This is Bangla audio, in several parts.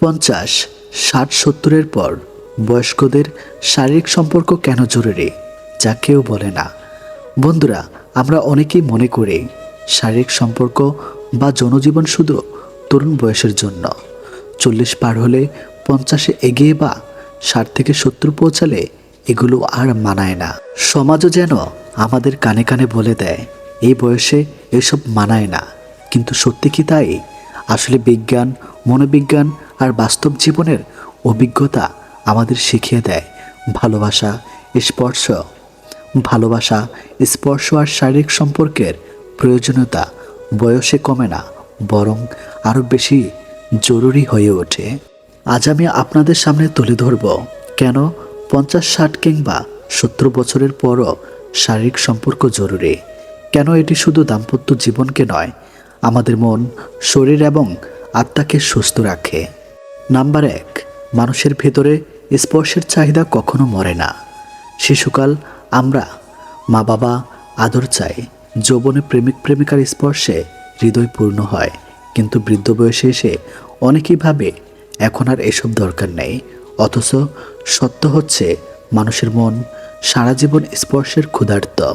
পঞ্চাশ, ষাট, সত্তরের পর বয়স্কদের শারীরিক সম্পর্ক কেন জরুরি, যা কেউ বলে না। বন্ধুরা, আমরা অনেকেই মনে করি শারীরিক সম্পর্ক বা জনজীবন শুধু তরুণ বয়সের জন্য। চল্লিশ পার হলে পঞ্চাশে এগিয়ে বা ষাট থেকে সত্তর পৌঁছালে এগুলো আর মানায় না। সমাজও যেন আমাদের কানে কানে বলে দেয়, এই বয়সে এসব মানায় না। কিন্তু সত্যি কি তাই? আসলে বিজ্ঞান মনোবিজ্ঞান আর বাস্তব জীবনের অভিজ্ঞতা আমাদের শিখিয়ে দেয়। ভালোবাসা, স্পর্শ। ভালোবাসা, স্পর্শ আর শারীরিক সম্পর্কের প্রয়োজনীয়তা বয়সে কমে না, বরং আরও বেশি জরুরি হয়ে ওঠে। আজ আমি আপনাদের সামনে তুলে ধরব, কেন পঞ্চাশ ষাট কিংবা সত্তর বছরের পরও শারীরিক সম্পর্ক জরুরি? কেন এটি শুধু দাম্পত্য জীবনকে নয়, আমাদের মন, শরীর এবং আত্মাকে সুস্থ রাখে। নাম্বার এক, মানুষের ভেতরে স্পর্শের চাহিদা কখনো মরে না। শিশুকাল, আমরা মা বাবা আদর চাই। যৌবনে প্রেমিক প্রেমিকার স্পর্শে হৃদয় পূর্ণ হয়। কিন্তু বৃদ্ধ বয়সে এসে অনেকেই ভাবে, এখন আর এসব দরকার নেই। অথচ সত্য হচ্ছে, মানুষের মন সারা জীবন স্পর্শের ক্ষুধার্ত।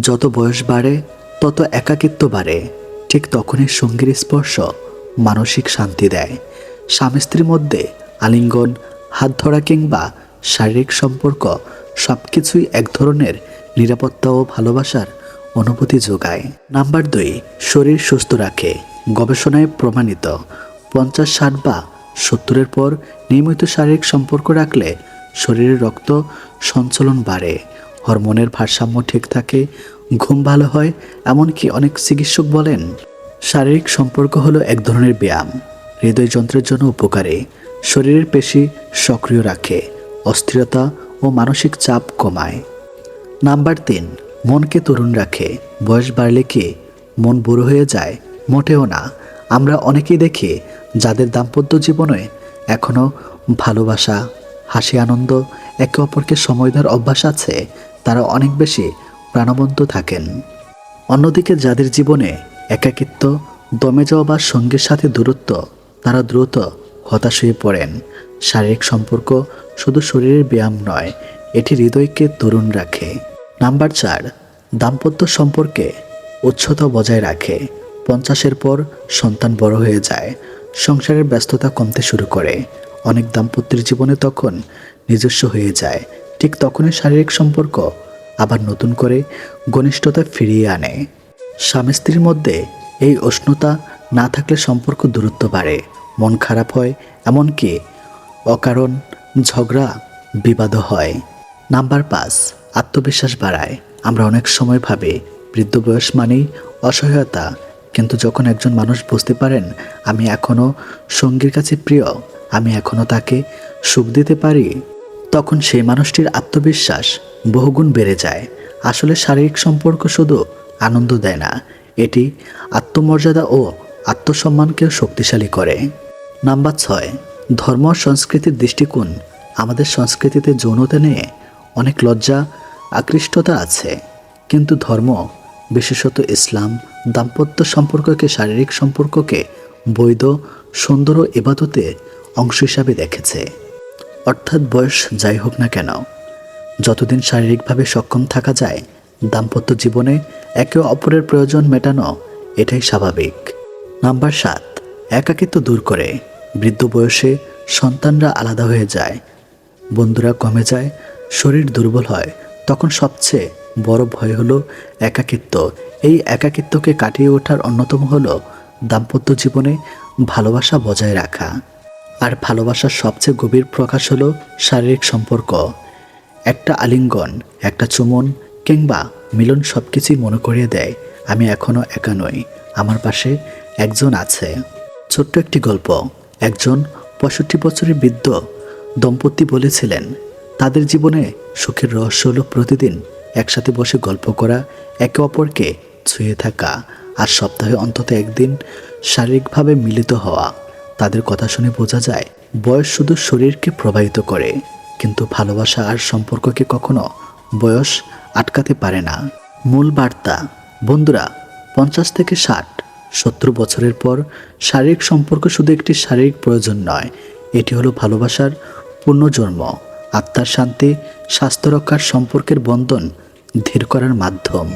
যত বয়স বাড়ে, তত একাকিত্ব বাড়ে। ঠিক তখনই সঙ্গীর স্পর্শ মানসিক শান্তি দেয়। স্বামী স্ত্রীর মধ্যে আলিঙ্গন, হাত ধরা কিংবা শারীরিক সম্পর্ক সব কিছুই এক ধরনের নিরাপত্তা ও ভালোবাসার অনুভূতি যোগায়। নাম্বার দুই, শরীর সুস্থ রাখে। গবেষণায় প্রমাণিত, পঞ্চাশ ষাট বা সত্তরের পর নিয়মিত শারীরিক সম্পর্ক রাখলে শরীরের রক্ত সঞ্চালন বাড়ে, হরমোনের ভারসাম্য ঠিক থাকে, ঘুম ভালো হয়, এমনকি অনেক চিকিৎসক বলেন শারীরিক সম্পর্ক হলো এক ধরনের ব্যায়াম। হৃদয়যন্ত্রের জন্য উপকারে। শরীরের পেশি সক্রিয় রাখে, অস্থিরতা ও মানসিক চাপ কমায়। নাম্বার তিন, মনকে তরুণ রাখে। বয়স বাড়লে কি মন বুড়ো হয়ে যায়? মোটেও না। আমরা অনেকেই দেখি যাদের দাম্পত্য জীবনে এখনও ভালোবাসা, হাসি, আনন্দ, একে অপরকে সময় দেওয়ার অভ্যাস আছে, তারা অনেক বেশি প্রাণবন্ত থাকেন। অন্যদিকে যাদের জীবনে একাকিত্ব, দমে যাওয়া বা সঙ্গীর সাথে দূরত্ব, তারা দ্রুত হতাশ হয়ে পড়েন। শারীরিক সম্পর্ক শুধু শরীরের ব্যায়াম নয়, এটি হৃদয়কে তরুণ রাখে। নাম্বার চার, দাম্পত্য সম্পর্কে উচ্ছতা বজায় রাখে। পঞ্চাশের পর সন্তান বড় হয়ে যায়, সংসারের ব্যস্ততা কমতে শুরু করে। অনেক দাম্পত্যের জীবনে তখন নিজস্ব হয়ে যায়, ঠিক তখনই শারীরিক সম্পর্ক আবার নতুন করে ঘনিষ্ঠতা ফিরিয়ে আনে। স্বামী স্ত্রীর মধ্যে এই উষ্ণতা না থাকলে সম্পর্ক দূরত্ব বাড়ে, মন খারাপ হয়, এমনকি অকারণ ঝগড়া বিবাদও হয়। নাম্বার পাঁচ, আত্মবিশ্বাস বাড়ায়। আমরা অনেক সময় ভাবি, বৃদ্ধ বয়স মানেই অসহায়তা। কিন্তু যখন একজন মানুষ বুঝতে পারেন, আমি এখনও সঙ্গীর কাছে প্রিয়, আমি এখনও তাকে সুখ দিতে পারি, তখন সেই মানুষটির আত্মবিশ্বাস বহুগুণ বেড়ে যায়। আসলে শারীরিক সম্পর্ক শুধু আনন্দ দেয় না। এটি আত্মমর্যাদা ও আত্মসম্মানকেও শক্তিশালী করে। নাম্বার ছয়, ধর্ম সংস্কৃতির দৃষ্টিকোণ। আমাদের সংস্কৃতিতে যৌনতা নিয়ে অনেক লজ্জা, আকৃষ্টতা আছে। কিন্তু ধর্ম, বিশেষত ইসলাম, দাম্পত্য সম্পর্ককে, শারীরিক সম্পর্ককে বৈধ, সুন্দর ও ইবাদতে অংশ হিসাবে দেখেছে। অর্থাৎ বয়স যাই হোক না কেন, যতদিন শারীরিকভাবে সক্ষম থাকা যায় দাম্পত্য জীবনে একে অপরের প্রয়োজন মেটানো এটাই স্বাভাবিক। নাম্বার সাত, একাকিত্ব দূর করে। বৃদ্ধ বয়সে সন্তানরা আলাদা হয়ে যায়। বন্ধুরা কমে যায়, শরীর দুর্বল হয়। তখন সবচেয়ে বড় ভয় হলো একাকিত্ব। এই একাকিত্বকে কাটিয়ে ওঠার অন্যতম হলো দাম্পত্য জীবনে ভালোবাসা বজায় রাখা। আর ভালোবাসার সবচেয়ে গভীর প্রকাশ হলো শারীরিক সম্পর্ক। একটা আলিঙ্গন, একটা চুমন কিংবা মিলন সব কিছুই মনে করিয়ে দেয়, আমি এখনও একা নই, আমার পাশে একজন আছে। ছোট্ট একটি গল্প, একজন পঁয়ষট্টি বছরের বৃদ্ধ দম্পতি বলেছিলেন, তাদের জীবনে সুখের রহস্য হলো প্রতিদিন একসাথে বসে গল্প করা, একে অপরকে ছুঁয়ে থাকা আর সপ্তাহে অন্তত একদিন শারীরিকভাবে মিলিত হওয়া। তাদের কথা শুনে বোঝা যায়, বয়স শুধু শরীরকে প্রভাবিত করে, কিন্তু ভালোবাসা আর সম্পর্ককে কখনো বয়স আটকাতে পারে না। মূল বার্তা, বন্ধুরা, পঞ্চাশ থেকে ষাট, সত্তর বছরের পর শারীরিক সম্পর্ক শুধু একটি শারীরিক প্রয়োজন নয়, এটি হলো ভালোবাসার পুনর্জন্ম, আত্মার শান্তি, স্বাস্থ্য রক্ষার সম্পর্কের বন্ধন ধীর করার মাধ্যম।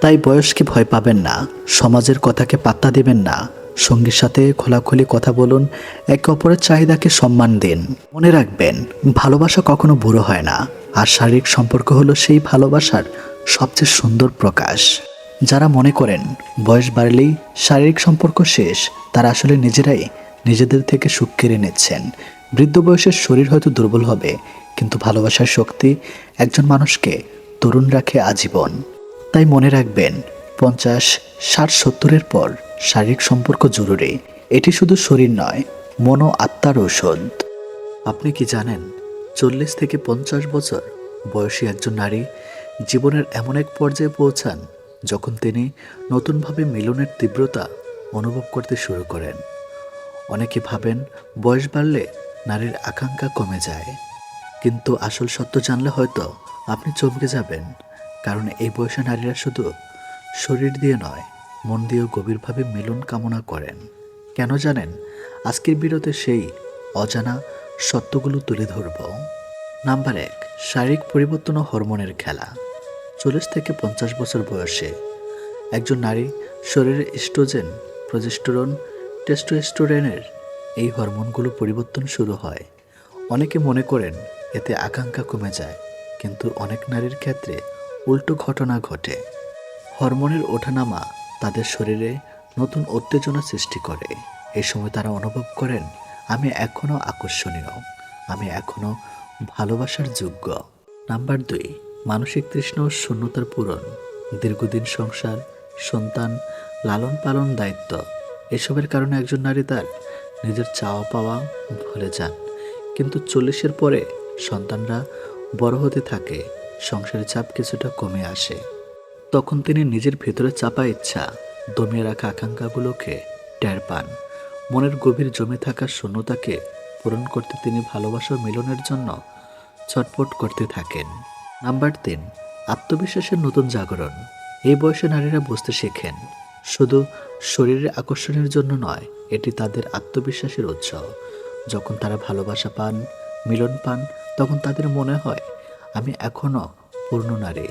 তাই বয়সকে ভয় পাবেন না, সমাজের কথাকে পাত্তা দেবেন না সঙ্গীর সাথে খোলাখুলি কথা বলুন, একে অপরের চাহিদাকে সম্মান দিন। মনে রাখবেন, ভালোবাসা কখনো বুড়ো হয় না, আর শারীরিক সম্পর্ক হলো সেই ভালোবাসার সবচেয়ে সুন্দর প্রকাশ। যারা মনে করেন, বয়স বাড়লেই শারীরিক সম্পর্ক শেষ, তারা আসলে নিজেরাই নিজেদের থেকে সুখ কেড়ে নিচ্ছেন। বৃদ্ধ বয়সের শরীর হয়তো দুর্বল হবে, কিন্তু ভালোবাসার শক্তি একজন মানুষকে তরুণ রাখে আজীবন। তাই মনে রাখবেন পঞ্চাশ, ষাট, সত্তরের পর শারীরিক সম্পর্ক জরুরি। এটি শুধু শরীর নয় মন আত্মার ঔষধ। আপনি কি জানেন, চল্লিশ থেকে পঞ্চাশ বছর বয়সী একজন নারী জীবনের এমন এক পর্যায়ে পৌঁছান যখন তিনি নতুনভাবে মিলনের তীব্রতা অনুভব করতে শুরু করেন। অনেকে ভাবেন, বয়স বাড়লে নারীর আকাঙ্ক্ষা কমে যায়। কিন্তু আসল সত্য জানলে হয়তো আপনি চমকে যাবেন, কারণ এই বয়সে নারীরা শুধু শরীর দিয়ে নয়, মন দিয়েও গভীরভাবে মিলন কামনা করেন। কেন জানেন? আজকের বিরতে সেই অজানা সত্যগুলো তুলে ধরব। নাম্বার এক, শারীরিক পরিবর্তন ও হরমোনের খেলা। চল্লিশ থেকে পঞ্চাশ বছর বয়সে একজন নারী শরীরে ইস্ট্রোজেন, প্রজেস্টোরন, টেস্টোস্টোরেনের এই হরমোনগুলো পরিবর্তন শুরু হয়। অনেকে মনে করেন এতে আকাঙ্ক্ষা কমে যায়, কিন্তু অনেক নারীর ক্ষেত্রে উল্টো ঘটনা ঘটে। হরমোনের ওঠানামা তাদের শরীরে নতুন উত্তেজনা সৃষ্টি করে। এই সময় তারা অনুভব করেন, আমি এখনও আকর্ষণীয়, আমি এখনও ভালোবাসার যোগ্য। নাম্বার দুই, মানসিক তৃষ্ণ ও শূন্যতার পূরণ, দীর্ঘদিন সংসার, সন্তান লালন পালন দায়িত্ব, এসবের কারণে একজন নারী তার নিজের চাওয়া পাওয়া ভুলে যান। কিন্তু চল্লিশের পরে সন্তানরা বড় হতে থাকে, সংসারের চাপ কিছুটা কমে আসে। তখন তিনি নিজের ভেতরে চাপা ইচ্ছা, দমিয়ে রাখা আকাঙ্ক্ষাগুলোকে টের পান। মনের গভীর জমে থাকা শূন্যতাকে পূরণ করতে তিনি ভালোবাসা মিলনের জন্য ছটপট করতে থাকেন। নাম্বার তিন, আত্মবিশ্বাসের নতুন জাগরণ। এই বয়সে নারীরা বুঝতে শেখেন, শুধু শরীরের আকর্ষণের জন্য নয়, এটি তাদের আত্মবিশ্বাসের উৎস। যখন তারা ভালোবাসা পান, মিলন পান, তখন তাদের মনে হয়, আমি এখনও পূর্ণ নারী।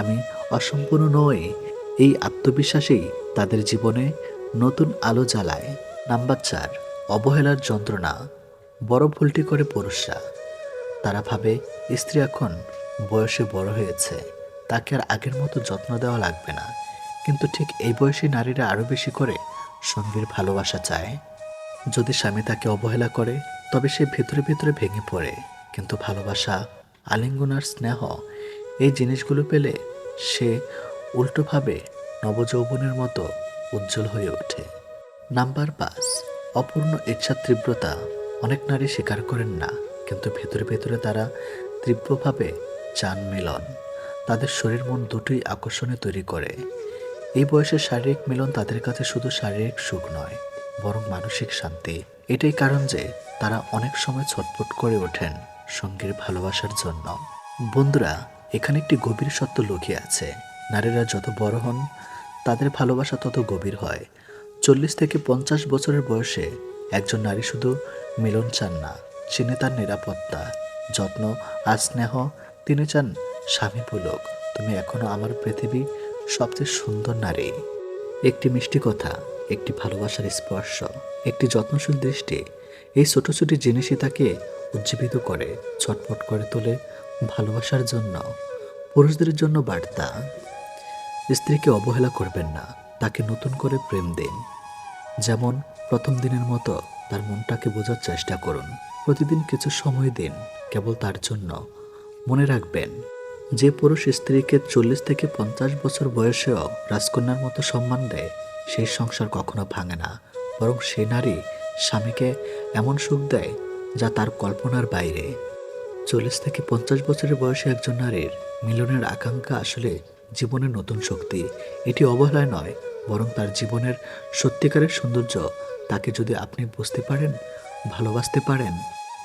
আমি অসম্পূর্ণ নই এই আত্মবিশ্বাসেই তাদের জীবনে নতুন আলো জ্বালায়। নাম্বার চার, অবহেলার যন্ত্রণা। বড় ভুলটি করে পুরুষরা। তারা ভাবে, স্ত্রী এখন বয়সে বড় হয়েছে, তাকে আর আগের মতো যত্ন দেওয়া লাগবে না। কিন্তু ঠিক এই বয়সী নারীরা আরও বেশি করে সঙ্গীর ভালোবাসা চায়। যদি স্বামী তাকে অবহেলা করে, তবে সে ভেতরে ভেতরে ভেঙে পড়ে। কিন্তু ভালোবাসা আলিঙ্গন আর স্নেহ, এই জিনিসগুলো পেলে সে উল্টোভাবে নবযৌবনের মতো উজ্জ্বল হয়ে ওঠে। নাম্বার পাঁচ। অপূর্ণ ইচ্ছার তীব্রতা। অনেক নারী স্বীকার করেন না, কিন্তু ভেতরে ভেতরে তারা তীব্রভাবে চান মিলন। তাদের শরীর মন দুটোই আকর্ষণে তৈরি করে। এই বয়সে শারীরিক মিলন তাদের কাছে শুধু শারীরিক সুখ নয়, বরং মানসিক শান্তি। এটাই কারণ যে তারা অনেক সময় ছটফট করে ওঠেন সঙ্গীর ভালোবাসার জন্য। বন্ধুরা এখানে একটি গভীর সত্য লুকিয়ে আছে। নারীরা যত বড় হন, তাদের ভালোবাসা তত গভীর হয়। চল্লিশ থেকে পঞ্চাশ বছরের বয়সে একজন নারী শুধু মিলন চান না, চিনে তার নিরাপত্তা, যত্ন আর স্নেহ। তিনি চান, স্বামী পুলক, তুমি এখনও আমার পৃথিবী সবচেয়ে সুন্দর নারী। একটি মিষ্টি কথা, একটি ভালোবাসার স্পর্শ, একটি যত্নশীল দৃষ্টি, এই ছোট ছোট জিনিসই তাকে উজ্জীবিত করে, ছটফট করে তোলে ভালোবাসার জন্য, পুরুষদের জন্য বার্তা। স্ত্রীকে অবহেলা করবেন না, তাকে নতুন করে প্রেম দিন। যেমন, প্রথম দিনের মতো তার মনটাকে বোঝার চেষ্টা করুন। প্রতিদিন কিছু সময় দিন, কেবল তার জন্য। মনে রাখবেন, যে পুরুষ স্ত্রীকে চল্লিশ থেকে পঞ্চাশ বছর বয়সেও রাজকন্যার মতো সম্মান দেয়, সেই সংসার কখনো ভাঙে না। বরং সে নারী স্বামীকে এমন সুখ দেয়, যা তার কল্পনার বাইরে। চল্লিশ থেকে পঞ্চাশ বছরের বয়সে একজন নারীর মিলনের আকাঙ্ক্ষা আসলে জীবনের নতুন শক্তি। এটি অবহেলায় নয়, বরং তার জীবনের সত্যিকারের সৌন্দর্য তাকে যদি আপনি বুঝতে পারেন, ভালোবাসতে পারেন,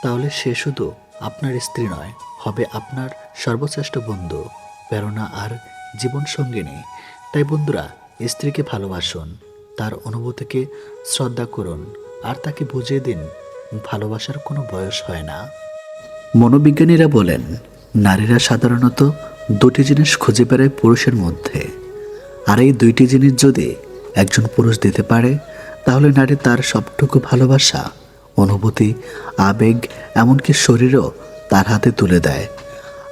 তাহলে সে শুধু আপনার স্ত্রী নয়, হবে আপনার সর্বশ্রেষ্ঠ বন্ধু। প্রেরণা আর জীবন সঙ্গিনী। তাই বন্ধুরা, স্ত্রীকে ভালোবাসুন, তার অনুভূতিকে শ্রদ্ধা করুন, আর তাকে বুঝিয়ে দিন, ভালোবাসার কোনো বয়স হয় না। মনোবিজ্ঞানীরা বলেন, নারীরা সাধারণত দুটি জিনিস খুঁজে বেড়ায় পুরুষের মধ্যে। আর এই দুইটি জিনিস যদি একজন পুরুষ দিতে পারে, তাহলে নারী তার সবটুকু ভালোবাসা, অনুভূতি, আবেগ, এমনকি শরীরও তার হাতে তুলে দেয়।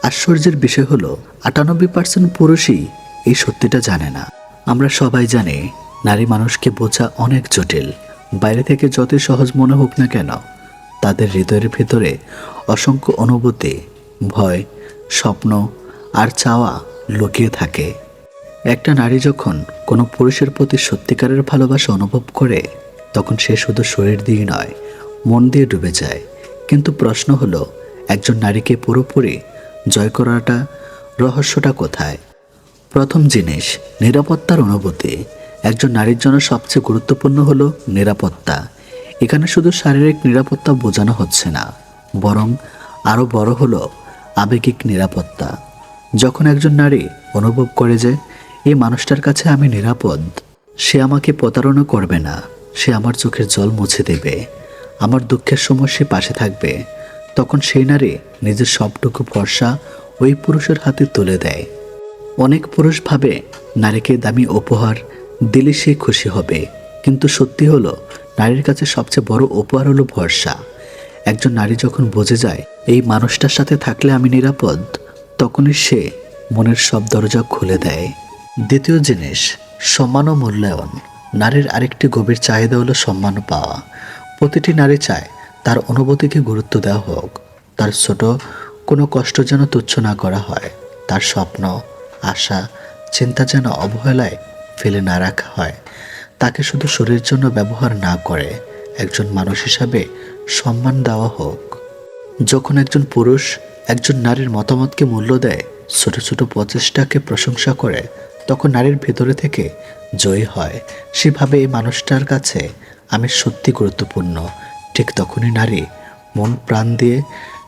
আশ্চর্যের বিষয় হলো, আটানব্বই পার্সেন্ট পুরুষই এই সত্যিটা জানে না। আমরা সবাই জানি, নারী মানুষকে বোঝা অনেক জটিল। বাইরে থেকে যতই সহজ মনে হোক না কেন তাদের হৃদয়ের ভিতরে অসংখ্য অনুভূতি, ভয়, স্বপ্ন আর চাওয়া লুকিয়ে থাকে। একটা নারী যখন কোনো পুরুষের প্রতি সত্যিকারের ভালোবাসা অনুভব করে, তখন সে শুধু শরীর দিয়ে নয়, মন দিয়ে ডুবে যায়। কিন্তু প্রশ্ন হলো, একজন নারীকে পুরোপুরি জয় করাটা রহস্যটা কোথায়? প্রথম জিনিস, নিরাপত্তার অনুভূতি। একজন নারীর জন্য সবচেয়ে গুরুত্বপূর্ণ হলো নিরাপত্তা। এখানে শুধু শারীরিক নিরাপত্তা বোঝানো হচ্ছে না, বরং আরও বড় হলো আবেগিক নিরাপত্তা। যখন একজন নারী অনুভব করে যে এই মানুষটার কাছে আমি নিরাপদ, সে আমাকে প্রতারণা করবে না, সে আমার চোখের জল মুছে দেবে, আমার দুঃখের সময় সে পাশে থাকবে, তখন সেই নারী নিজের সবটুকু ভরসা ওই পুরুষের হাতে তুলে দেয়। অনেক পুরুষ ভাবে নারীকে দামি উপহার দিলে সে খুশি হবে, কিন্তু সত্যি হলো নারীর কাছে সবচেয়ে বড় উপহার হলো ভরসা। একজন নারী যখন বোঝে যায়, এই মানুষটার সাথে থাকলে আমি নিরাপদ, তখনই সে মনের সব দরজা খুলে দেয়। দ্বিতীয় জিনিস, সম্মান ও মূল্যায়ন। নারীর আরেকটি গভীর চাহিদা হলো সম্মান পাওয়া। প্রতিটি নারী চায় তার অনুভূতিকে গুরুত্ব দেওয়া হোক, তার ছোট কোনো কষ্ট যেন তুচ্ছ না করা হয়, তার স্বপ্ন, আশা, চিন্তা যেন অবহেলায় ফেলে না রাখা হয়। তাকে শুধু শরীরের জন্য ব্যবহার না করে একজন মানুষ হিসাবে সম্মান দেওয়া হোক। যখন একজন পুরুষ একজন নারীর মতামতকে মূল্য দেয়, ছোট ছোট প্রচেষ্টাকে প্রশংসা করে, তখন নারীর ভেতরে থেকে জয়ী হয়। সেভাবে এই মানুষটার কাছে আমি সত্যি গুরুত্বপূর্ণ। ঠিক তখনই নারী মন প্রাণ দিয়ে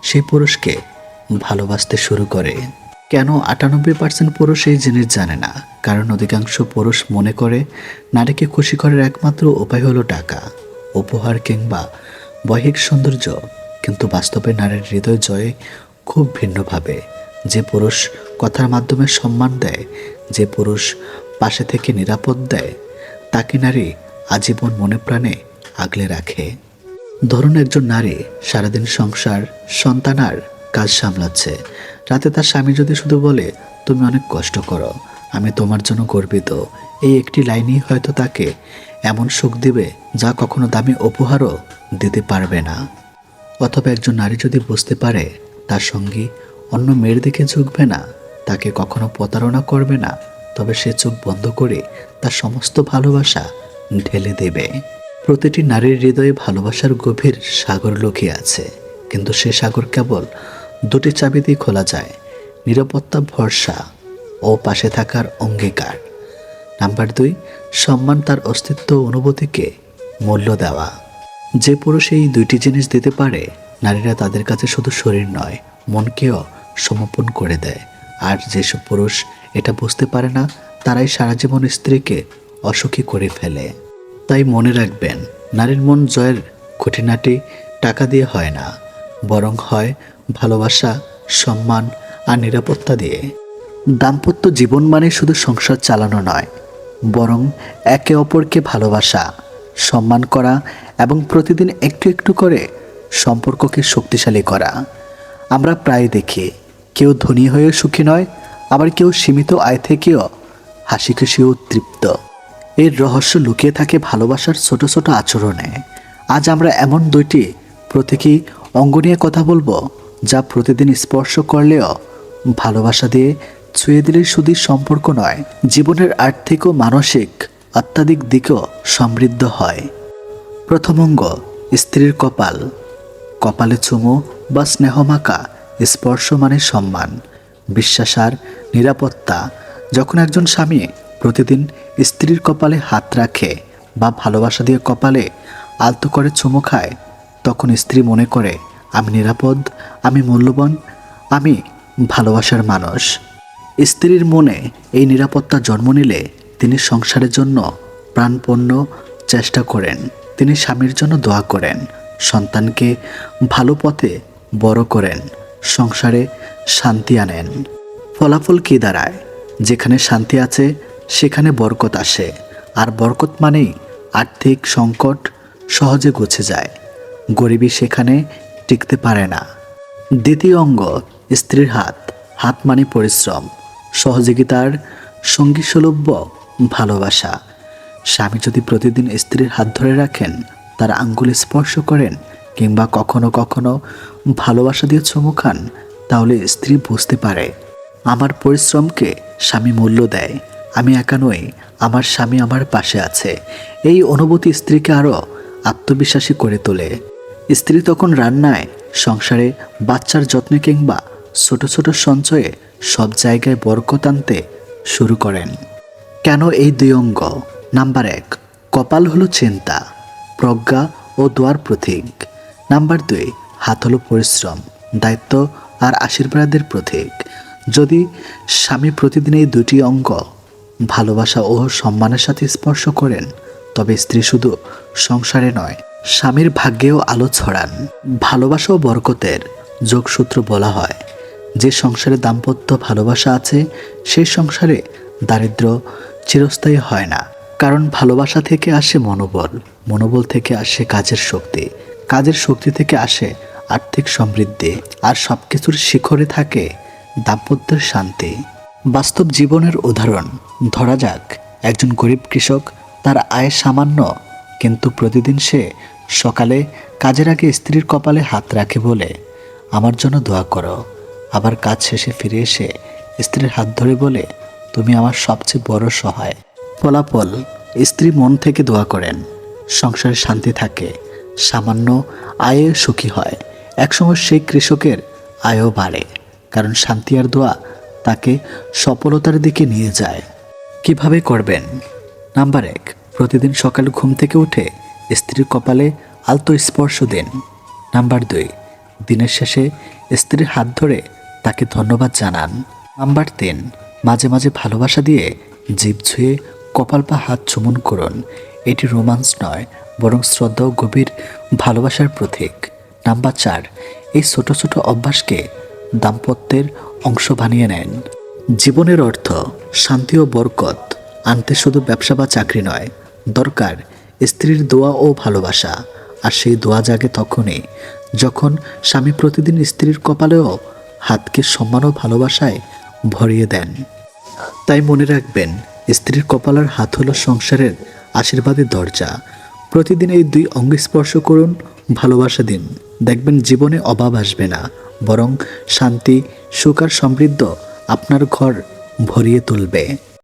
সেই পুরুষকে ভালোবাসতে শুরু করে। কেন আটানব্বই পার্সেন্ট পুরুষ এই জিনিস জানে না? কারণ অধিকাংশ পুরুষ মনে করে, নারীকে খুশি করার একমাত্র উপায় হলো টাকা, উপহার কিংবা বৈহিক সৌন্দর্য। কিন্তু বাস্তবে নারীর হৃদয় জয়ে খুব ভিন্নভাবে। যে পুরুষ কথার মাধ্যমে সম্মান দেয়, যে পুরুষ পাশে থেকে নিরাপদ দেয়, তাকে নারী আজীবন মনে প্রাণে আগলে রাখে। ধরুন একজন নারী সারাদিন সংসার সন্তানার কাজ সামলাচ্ছে। রাতে তার স্বামী যদি শুধু বলে, তুমি অনেক কষ্ট করো, আমি তোমার জন্য গর্বিত, এই একটি লাইনই হয়তো তাকে এমন সুখ দিবে যা কখনো দামি উপহারও দিতে পারবে না। অথবা একজন নারী যদি বুঝতে পারে, তার সঙ্গী অন্য মেয়ের দিকে ঝুঁকবে না, তাকে কখনো প্রতারণা করবে না, তবে সে চোখ বন্ধ করে তার সমস্ত ভালোবাসা ঢেলে দেবে। প্রতিটি নারীর হৃদয়ে ভালোবাসার গভীর সাগর লুকিয়ে আছে, কিন্তু সে সাগর কেবল দুটি চাবি দিয়ে খোলা যায়। নিরাপত্তা, ভরসা ও পাশে থাকার অঙ্গীকার। নাম্বার দুই, সম্মান তার অস্তিত্ব অনুভূতিকে মূল্য দেওয়া। যে পুরুষ এই দুইটি জিনিস দিতে পারে, নারীরা তাদের কাছে শুধু শরীর নয়, মনকেও সমর্পণ করে দেয়। আর যেসব পুরুষ এটা বুঝতে পারে না, তারাই সারা জীবন স্ত্রীকে অসুখী করে ফেলে। তাই মনে রাখবেন, নারীর মন জয়ের খুঁটিনাটি টাকা দিয়ে হয় না, বরং হয় ভালোবাসা, সম্মান আর নিরাপত্তা দিয়ে। দাম্পত্য জীবন মানে শুধু সংসার চালানো নয়, বরং একে অপরকে ভালোবাসা, সম্মান করা এবং প্রতিদিন একটু একটু করে সম্পর্ককে শক্তিশালী করা। আমরা প্রায় দেখি, কেউ ধনী হয়ে সুখী নয়, আবার কেউ সীমিত আয় থেকেও হাসি খুশি ও তৃপ্ত। এর রহস্য লুকিয়ে থাকে ভালোবাসার ছোট ছোট আচরণে। আজ আমরা এমন দুইটি, প্রতীকী অঙ্গ নিয়ে কথা বলব যা প্রতিদিন স্পর্শ করলেও ভালোবাসা দিয়ে ছুঁয়ে দিলে শুধু সম্পর্ক নয়। জীবনের আর্থিক ও মানসিক অত্যাধিক দিকও সমৃদ্ধ হয়। প্রথম অঙ্গ, স্ত্রীর কপাল। কপালে চুমু বা স্নেহমাকা স্পর্শ মানে সম্মান। বিশ্বাস আর নিরাপত্তা। যখন একজন স্বামী প্রতিদিন স্ত্রীর কপালে হাত রাখে বা ভালোবাসা দিয়ে কপালে আলতো করে চুমু খায়, তখন স্ত্রী মনে করে আমি নিরাপদ, আমি মূল্যবান, আমি ভালোবাসার মানুষ। স্ত্রীর মনে এই নিরাপত্তা জন্ম নিলে তিনি সংসারের জন্য প্রাণপণ্য চেষ্টা করেন। তিনি স্বামীর জন্য দোয়া করেন, সন্তানকে ভালো পথে বড় করেন, সংসারে শান্তি আনেন। ফলাফল কী দাঁড়ায়? যেখানে শান্তি আছে, সেখানে বরকত আসে। আর বরকত মানেই আর্থিক সংকট সহজে গুছে যায়। গরিবী সেখানে টিকতে পারে না। দ্বিতীয় অঙ্গ, স্ত্রীর হাত হাত মানে পরিশ্রম, সহযোগিতার সঙ্গী সুলভ্য ভালোবাসা। স্বামী যদি প্রতিদিন স্ত্রীর হাত ধরে রাখেন, তার আঙ্গুল স্পর্শ করেন কিংবা কখনো কখনো ভালোবাসা দিয়ে চুমু খান, তাহলে স্ত্রী বুঝতে পারে, আমার পরিশ্রমকে স্বামী মূল্য দেয়, আমি একা নই, আমার স্বামী আমার পাশে আছে। এই অনুভূতি স্ত্রীকে আরও আত্মবিশ্বাসী করে তোলে। স্ত্রী তখন রান্নায়, সংসারে বাচ্চার যত্নে কিংবা ছোট ছোট সঞ্চয়ে সব জায়গায় বরকত আনতে শুরু করেন। কেন এই দুই অঙ্গ? নাম্বার এক, কপাল হলো চিন্তা, প্রজ্ঞা ও দোয়ার প্রতীক। নাম্বার দুই, হাত হলো পরিশ্রম, দায়িত্ব আর আশীর্বাদের প্রতীক। যদি স্বামী প্রতিদিন এই দুটি অঙ্গ ভালোবাসা ও সম্মানের সাথে স্পর্শ করেন, তবে স্ত্রী শুধু সংসারে নয় স্বামীর ভাগ্যেও আলো ছড়ান। ভালোবাসা ও বরকতের যোগসূত্র বলা হয়। যে সংসারে দাম্পত্য ভালোবাসা আছে, সেই সংসারে দারিদ্র চিরস্থায়ী হয় না। কারণ ভালোবাসা থেকে আসে মনোবল মনোবল থেকে আসে কাজের শক্তি। কাজের শক্তি থেকে আসে আর্থিক সমৃদ্ধি। আর সব কিছুর শিখরে থাকে দাম্পত্যের শান্তি। বাস্তব জীবনের উদাহরণ, ধরা যাক, একজন গরিব কৃষক, তার আয় সামান্য কিন্তু প্রতিদিন সে সকালে কাজের আগে স্ত্রীর কপালে হাত রাখে বলে, আমার জন্য দোয়া করো। আবার কাজ শেষে ফিরে এসে স্ত্রীর হাত ধরে বলে, তুমি আমার সবচেয়ে বড় সহায়। ফলাফল, স্ত্রী মন থেকে দোয়া করেন। সংসারে শান্তি থাকে, সামান্য আয়ে সুখী হয়। একসময় সেই কৃষকের আয়ও বাড়ে, কারণ শান্তি আর দোয়া তাকে সফলতার দিকে নিয়ে যায়। কীভাবে করবেন? নাম্বার এক। প্রতিদিন সকাল ঘুম থেকে উঠে স্ত্রীর কপালে আলতো স্পর্শ দিন। নাম্বার দুই, দিনের শেষে স্ত্রীর হাত ধরে তাকে ধন্যবাদ জানান। নাম্বার তিন, মাঝে মাঝে ভালোবাসা দিয়ে জীব ছুঁয়ে কপাল বা হাত চুমন করুন। এটি রোমান্স নয়, বরং শ্রদ্ধা ও গভীর ভালোবাসার প্রতীক। নাম্বার চার, এই ছোট ছোট অভ্যাসকে দাম্পত্যের অংশ বানিয়ে নেন। জীবনের অর্থ শান্তি ও বরকত, আনতে শুধু ব্যবসা বা চাকরি নয়। দরকার, স্ত্রীর দোয়া ও ভালোবাসা। আর সেই দোয়া জাগে তখনই যখন স্বামী প্রতিদিন স্ত্রীর কপালেও হাতকে সম্মান ও ভালোবাসায় ভরিয়ে দেন। তাই মনে রাখবেন, স্ত্রীর কপালের হাত হলো সংসারের আশীর্বাদের দরজা। প্রতিদিন এই দুই অঙ্গ স্পর্শ করুন, ভালোবাসা দিন। দেখবেন জীবনে অভাব আসবে না, বরং শান্তি, সুখ আর সমৃদ্ধ আপনার ঘর ভরিয়ে তুলবে।